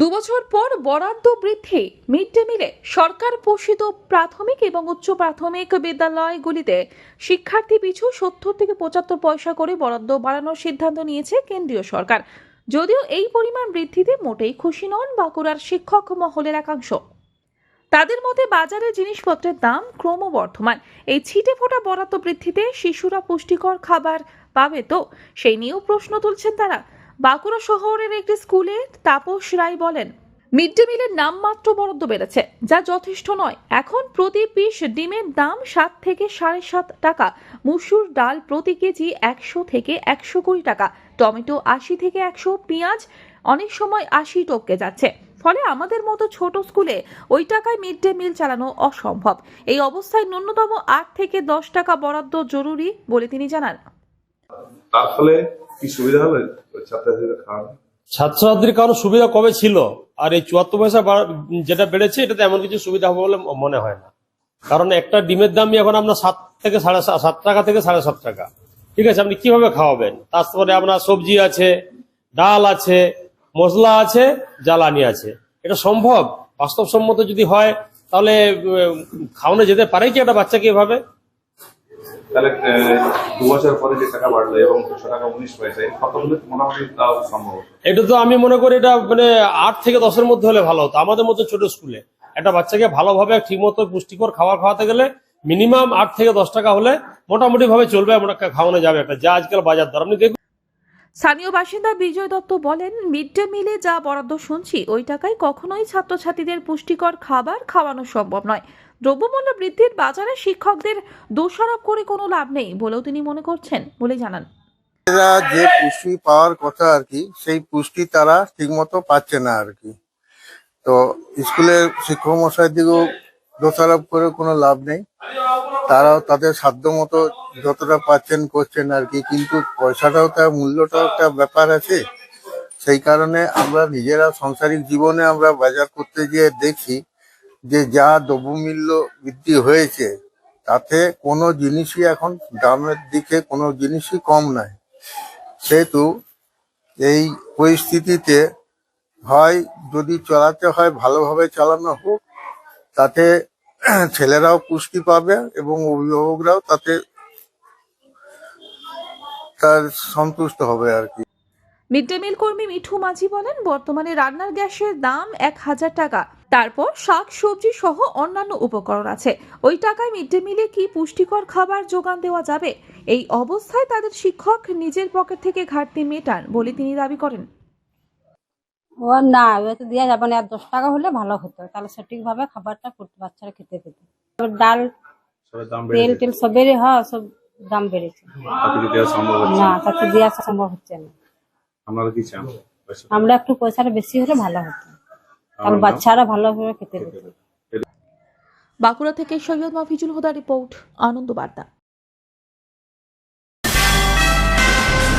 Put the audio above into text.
দুবছর পর বরাদ্দ বৃদ্ধি। মিড ডে মিলে সরকার পোষিত প্রাথমিক এবং উচ্চ প্রাথমিক বিদ্যালয়গুলিতে শিক্ষার্থী পিছু সত্তর থেকে পঁচাত্তর পয়সা করে বরাদ্দ বাড়ানোর সিদ্ধান্ত নিয়েছে কেন্দ্রীয় সরকার। যদিও এই পরিমাণ বৃদ্ধিতে মোটেই খুশি নন বাঁকুড়ার শিক্ষক মহলের একাংশ। তাদের মতে বাজারে জিনিসপত্রের দাম ক্রমবর্ধমান। এই ছিটে ফোটা বরাদ্দ বৃদ্ধিতে শিশুরা পুষ্টিকর খাবার পাবে তো? সেই নিয়েও প্রশ্ন তুলছেন তারা। বাঁকুড়া শহরের একটি স্কুলে তাপস রায় বলেন, মিড ডে মিলের নামমাত্র বরাদ্দ বেড়েছে, যা যথেষ্ট নয়। এখন প্রতি পিস ডিমের দাম সাত থেকে সাড়ে সাত টাকা, মুসুর ডাল প্রতি কেজি একশো থেকে একশো কুড়ি টাকা, টমেটো আশি থেকে একশো, পেঁয়াজ অনেক সময় আশি টপকে যাচ্ছে। ফলে আমাদের মতো ছোট স্কুলে ওই টাকায় মিড ডে মিল চালানো অসম্ভব। এই অবস্থায় ন্যূনতম আট থেকে দশ টাকা বরাদ্দ জরুরি বলে তিনি জানান। তার ফলে কি সুবিধা হবে? ছাত্রছাত্রীদের খাওয়ানো? ছাত্রছাত্রীর কারও সুবিধা কবে ছিল? আর এই চুয়াত্তর পয়সা যেটা বেড়েছে, এটাতে এমন কিছু সুবিধা হবে বলে মনে হয় না। কারণ একটা ডিমের দামই এখন আপনার সাত থেকে সাড়ে সাত টাকা থেকে সাড়ে সাত টাকা। ঠিক আছে, আপনি কীভাবে খাওয়াবেন? তারপরে আপনার সবজি আছে, ডাল আছে, মশলা আছে, জ্বালানি আছে। এটা সম্ভব? বাস্তবসম্মত যদি হয়, তাহলে খাওয়ানো যেতে পারে কি একটা বাচ্চাকে এভাবে? তাহলে দু বছর পরে যে টাকা বাড়লো এবং দুশো টাকা উনিশ পয়সা এই কতগুলো মোটামুটি তাও সম্ভব। এটা তো আমি মনে করি এটা মানে আট থেকে দশের মধ্যে হলে ভালো হতো। আমাদের মতো ছোট স্কুলে একটা বাচ্চাকে ভালোভাবে ঠিকমতো পুষ্টিকর খাবার খাওয়াতে গেলে মিনিমাম আট থেকে দশ টাকা হলে মোটামুটি ভাবে চলবে এমন একটা খাওয়ানো যাবে একটা যা আজকাল বাজার দর। আপনি দেখুন। স্থানীয় বাসিন্দা বিজয় দত্ত বলেন মিড ডে মিলে যা বরাদ্দ শুনছি ওই টাকায় কখনোই ছাত্রছাত্রীদের পুষ্টিকর খাবার খাওয়ানো সম্ভব নয়। দ্রব্যমূল্য বৃদ্ধির বাজারে শিক্ষকদের দোষারোপ করে কোনো লাভ নেই বলেও তিনি মনে করছেন বলে জানান। যে পুষ্টি পাওয়ার কথা আর কি, সেই পুষ্টি তারা ঠিকমতো পাচ্ছে না আর কি। তো স্কুলের শিক্ষক মশাই দিকেও দোষারোপ করে কোনো লাভ নেই। তারাও তাদের সাধ্য মতো যতটা পাচ্ছেন করছেন আর কি, কিন্তু পয়সাটাও তার মূল্যটাও একটা ব্যাপার আছে। সেই কারণে আমরা নিজেরা সাংসারিক জীবনে আমরা বাজার করতে গিয়ে দেখি যে যা দ্রব্যমূল্য বৃদ্ধি হয়েছে, তাতে কোনো জিনিসই এখন দামের দিকে কোনো জিনিসই কম নয় সেহেতু এই পরিস্থিতিতে হয়, যদি চালাতে হয়, ভালোভাবে চালানো হোক, তাতে ছেলেরাও পুষ্টি পাবে এবং অভিভাবকরাও তাতে তার সন্তুষ্ট হবে আর কি। মিড ডে মিল কর্মী মিঠু মাঝি বলেন বর্তমানে রান্নার গ্যাসের দাম এক হাজার টাকা। তারপর শাক সবজি সহ অন্যান্য উপকরণ আছে। ওই টাকায় মিড ডে মিলে কি পুষ্টিকর খাবার যোগান দেওয়া যাবে? এই অবস্থায় তাদের শিক্ষক নিজের পকেট থেকে ঘাটতি মেটান বলে তিনি দাবি করেন। ও না তো দেওয়া যাবে না। আর দশ টাকা হলে ভালো হতো। তাহলে সঠিকভাবে খাবারটা বাচ্চারা খেতে পেত। ডাল তেল টেল সবেরই হ্যাঁ সব দাম বেড়েছে। না। তাতে দেওয়া সম্ভব হচ্ছে না। আপনারা কি চান আমরা একটু পয়সাটা বেশি হলে ভালো হতো। কারণ বাচ্চারা ভালোভাবে খেতে পেত। বাঁকুড়া থেকে সৈয়দ মাফিজুল হুদা রিপোর্ট আনন্দ বার্তা।